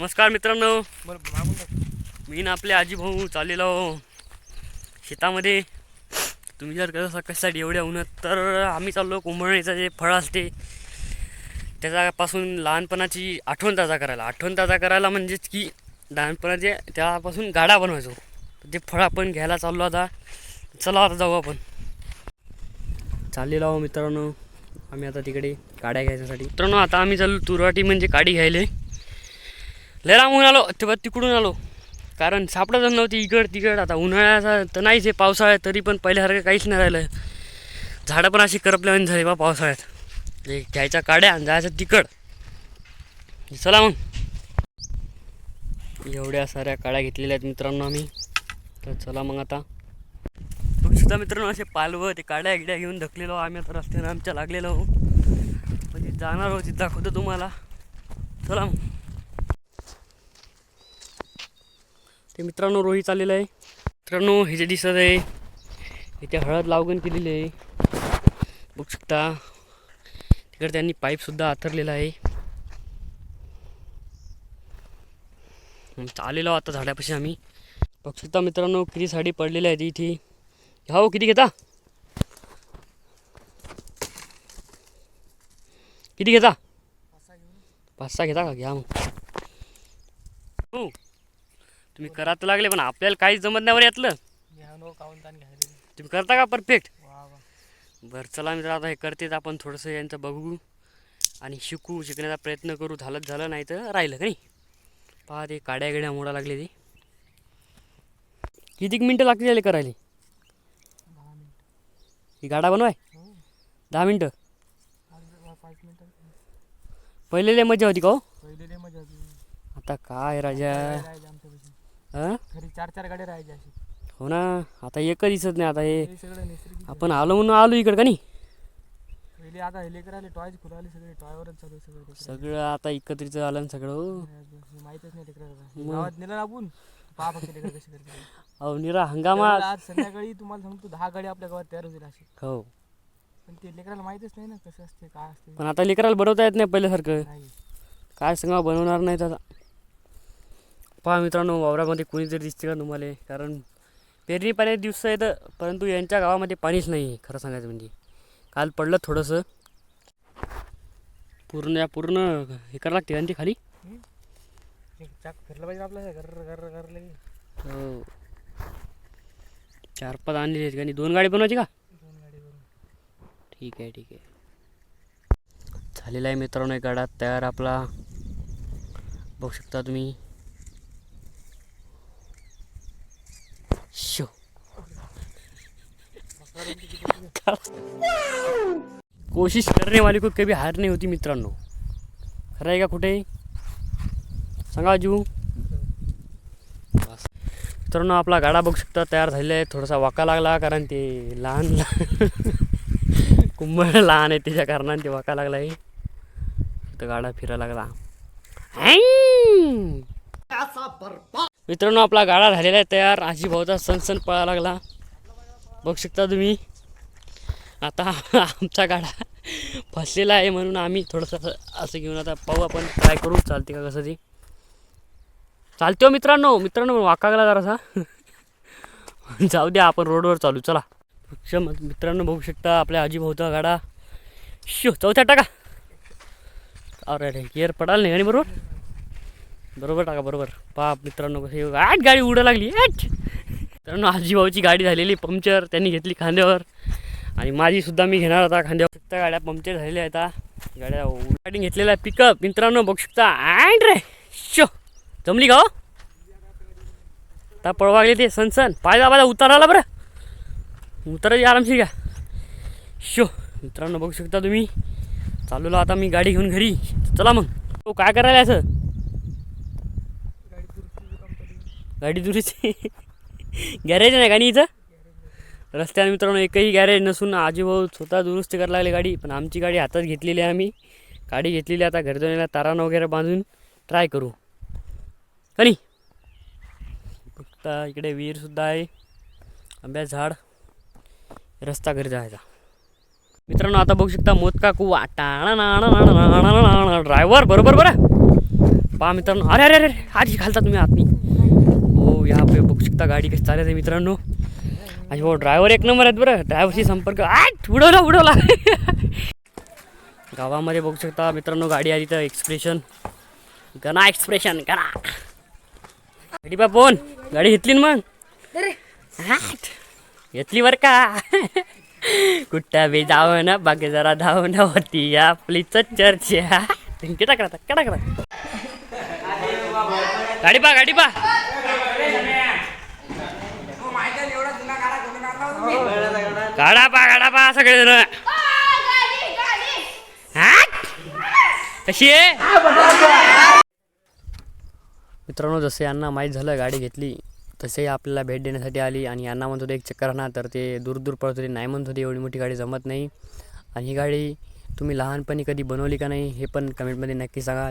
नमस्कार मित्रांनो. मी ना आपले आजी भाऊ चाललेलो शेतामध्ये. तुम्ही जर कसं कशासाठी एवढ्या उन्हात तर आम्ही चाललो कुंभळणीचं जे फळ असते त्याच्यापासून लहानपणाची आठवण ताजा करायला. आठवण ताजा करायला म्हणजेच की लहानपणाचे त्यापासून गाडा बनवायचो. ते फळ आपण घ्यायला चाललो आता चला आता जाऊ आपण. चाललेलो आहो मित्रांनो आम्ही आता तिकडे गाड्या घ्यायच्यासाठी. मित्रांनो आता आम्ही चाललो तुराटी म्हणजे गाडी घ्यायला. लय लांबून आलो तेव्हा तिकडून आलो. कारण सापडतच नव्हती इकड तिकड. आता उन्हाळ्याचा तर नाहीच आहे पावसाळ्यात तरी पण पहिल्यासारखं काहीच नाही राहिलं झाडं पण अशी करपल्यावानी झाली बा पावसाळ्यात. एक घ्यायच्या काड्या आणि जायचं तिकड. चला मग. एवढ्या साऱ्या काड्या घेतलेल्या आहेत मित्रांनो आम्ही. तर चला मग आता. सुद्धा मित्रांनो असे पालवं ते काड्या गिड्या घेऊन धकलेलो आम्ही आता रस्त्यानं आमच्या लागलेलो म्हणजे जाणार होती दाखवतो तुम्हाला. चला मग. ते मित्रांनो रोही चाललेलं आहे. मित्रांनो हे जे दिसत आहे इथे हळद लावगण केलेली आहे. बघू शकता तिकडे त्यांनी पाईपसुद्धा आथरलेला आहे. आणि चाललेलो आता झाडापाशी आम्ही. बघू शकता मित्रांनो किती साडी पडलेल्या आहेत इथे. हो किती घेता? किती घेता? पाच सहा घेता का? घ्या मग. हो. तुम्ही करा तर लागले पण आपल्याला काहीच जमत नाही बरं यातलं. तुम्ही करता का परफेक्ट? बरं चला मित्र आता हे करतेच आपण थोडंसं यांचं बघू आणि शिकू शिकण्याचा प्रयत्न करू झालंच झालं नाही तर राहिलं का नाही? पहा ते काड्या गिड्या मोडा लागले ते. किती मिनटं लागतील याला करायला? ही गाडा बनवाय? हो. दहा मिनटं? पहिले मजा होती का हो? आता काय राजा? हां? घरी चार चार गाड्या राहायच्या अशी. हो ना आता एकच दिसत नाही आता हे हे सगळं नैसर्गिक आहे. आपण आलो म्हणून आलो इकडं का नाही? पहिले आता हे लेकर आले टॉयच खुलं आले सगळे टॉयवरच चालू आहे सगळं लेकरं. सगळं आता एकत्रित आलं ना सगळं हो. हे माहीतच नाही लेकराला मग. गावात नेलं ना आपण? पहा फक्त लेकर कशी करते अहो निरा हंगामा त्यावेळेला आज संध्याकाळी तुम्हाला सांगतो दहा गाड्या आपल्या गावात तयार होतील अशी. हो. पण ते लेकराला माहीतच नाही ना कसं असते काय असते. पण आता लेकराला बनवता येत नाही पहिल्यासारखं. नाही. काय सांगा बनवणार नाहीत आता. पहा मित्रांनो वावरामध्ये कोणीतरी दिसते का तुम्हाला? कारण पेरणी पाण्याचे दिवस आहेत परंतु यांच्या गावामध्ये पाणीच नाही आहे खरं सांगायचं म्हणजे. काल पडलं थोडंसं. पूर्ण या पूर्ण हे करावं लागते का ती खाली? चाक फिरलं पाहिजे आपलं घर घर हो. चार पाच आणलेले आहेत नाही दोन गाडी बनवायची का? दोन गाडी ठीक आहे ठीक आहे. झालेला आहे मित्रांनो एक गाडा तयार आपला. बघू शकता तुम्ही शो कोशिश करने वाले को कभी हार नाही होती मित्रांनो. खरं आहे का कुठे? सांगा अजू मित्रांनो आपला गाडा बघू शकता तयार झालेला आहे. थोडासा वाका लागला कारण ते लहान लहान कुंभळ लहान आहे त्याच्या कारणाने ते वाका लागला आहे. तर गाडा फिरायला लागला. मित्रांनो आपला गाडा झालेला आहे तयार. आजी भाऊचा सण सण पळा लागला. बघू शकता तुम्ही. आता आमचा गाडा फसलेला आहे म्हणून आम्ही थोडंसं असं- घेऊन आता पाहू आपण ट्राय करू. चालते का कसं ती? चालते हो मित्रांनो. मित्रांनो वाकागला जरासा. जाऊ द्या आपण रोडवर चालू. चला. वृक्ष मित्रांनो बघू शकता आपल्या आजी भाऊचा गाडा. शो चौथ्या टाका. अरे रे गिअर पडाल नाही आणि बरोबर? बरोबर टाका बरोबर. पहा मित्रांनो कसं आठ गाडी उडा लागली. आठ. मित्रांनो आजी भाऊची गाडी झालेली पंक्चर त्यांनी घेतली खांद्यावर. आणि माझी सुद्धा मी घेणार होता खांद्यावर शकता गाड्या पंक्चर झालेल्या आहेत गाड्या गाडी घेतलेला पिकअप मित्रांनो बघू शकता. अँड रे शो. जमली का हो? आता पळवागले ते सनसन सण. पाय दाबा आला बरं. उतरायची आरामशीर घ्या. शो. मित्रांनो बघू शकता तुम्ही. चालूला आता मी गाडी घेऊन घरी. चला मग. तो काय करायला असं? गाडी दुरुस्ती. आहे. गाडी गॅरेज नाही का नाही इथं? रस्त्याने मित्रांनो एकही गॅरेज नसून आजीभाऊ स्वतः दुरुस्ती करायला लागले गाडी पण आमची गाडी हातात घेतलेली आहे आम्ही. गाडी घेतलेली आहे आता घरी जाऊन तारानं वगैरे बांधून ट्राय करू. का फक्त इकडे विहीरसुद्धा आहे. आंब्या झाड. रस्ता घरी जायचा. मित्रांनो आता बघू शकता मोदका कुवा ड्रायव्हर बरोबर बरं पहा मित्रांनो अरे अरे अरे आधी घालता तुम्ही आतनी हो या पे बघू शकता गाडी कशी चालत आहे मित्रांनो आणि हो ड्रायव्हर एक नंबर आहेत बरं. ड्रायव्हरशी संपर्क. आठ उडवला उडवला. गावामध्ये बघू शकता मित्रांनो गाडी आली तर एक्सप्रेशन गणा एक्सप्रेशन गणा. गाडी बा फोन गाडी घेतली ना मग. घेतली बर का? कुठं बी जाव ना बाकी जरा धाव ना होती आपलीच चर्चा. करा कडा करा गाडी पा गाडी पा गाडा पा पा सगळे जण कशी आहे? मित्रांनो जसे यांना माहीत झालं गाडी घेतली तसे आपल्याला भेट देण्यासाठी आली आणि यांना म्हणत होते एक चक्कर आणा तर ते दूर दूर पळत होते. नाही म्हणत होते एवढी मोठी गाडी जमत नाही. आणि ही गाडी तुम्ही लहानपणी कधी बनवली का नाही हे पण कमेंटमध्ये नक्की सांगा.